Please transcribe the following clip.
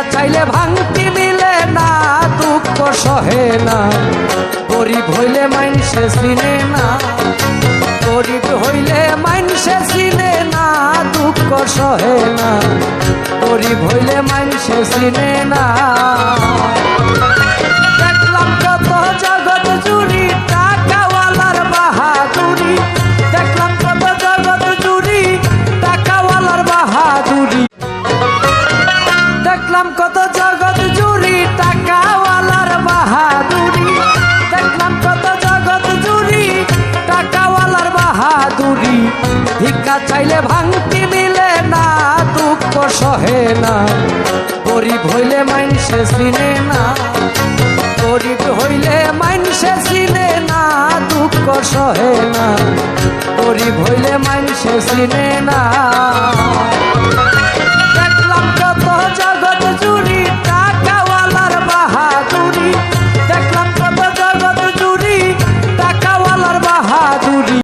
না চাইলে ভাঙতি মিলে না, দুঃখ সহে না। গরিব হইলে মানুষে চিনে না। গরিব হইলে মানুষে চিনে না, দুঃখ সহে না। গরিব হইলে মানুষে চিনে না। বাহাদুরি ভিক্ষা চাইলে ভাঙতি মিলে না, দুঃখ সহে না। গরিব হইলে মাইনসে চিনে না। গরিব হইলে মাইনসে চিনে না, দুঃখ সহে না। গরিব হইলে মাইনসে চিনে না।